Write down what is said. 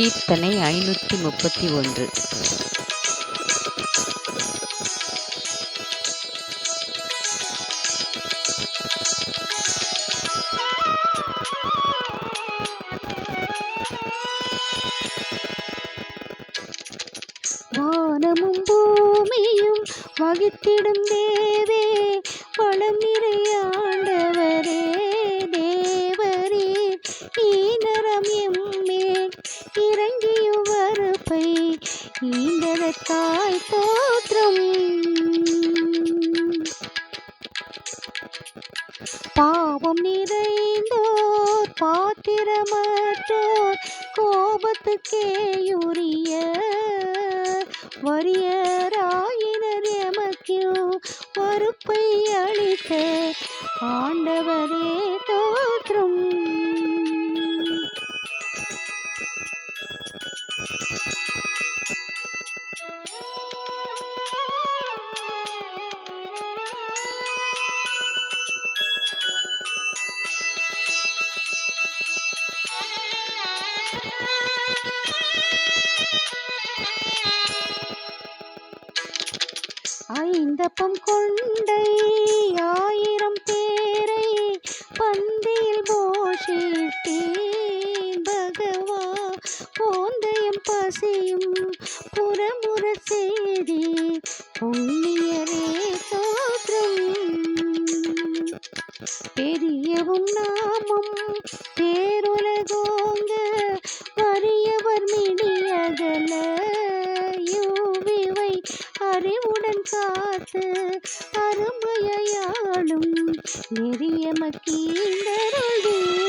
கீர்த்தனை ஐநூற்றி முப்பத்தி ஒன்று. வானமும் பூமியும் வகித்திடும் தேவே. இறங்கியுவருப்பை தாய் போற்றம் பாவம் நிறைந்தோர் பாத்திரமற்றோர் கோபத்துக்கேயுரிய வரியராயினர் எமக்கு பொறுப்பை அளித்த ஆண்டவரே தோற்றும். ஐந்தப்பம் கொண்டை ஆயிரம் பேரை பந்தியில் போஷித்தேன். பகவா போந்தையும் பசியும் புறமுற செய்தி புண்ணியரே தோற்றம். பெரியவும் நான் மாடன் காத்து அருமையாடும் நெறிய மக்கீந்தருளே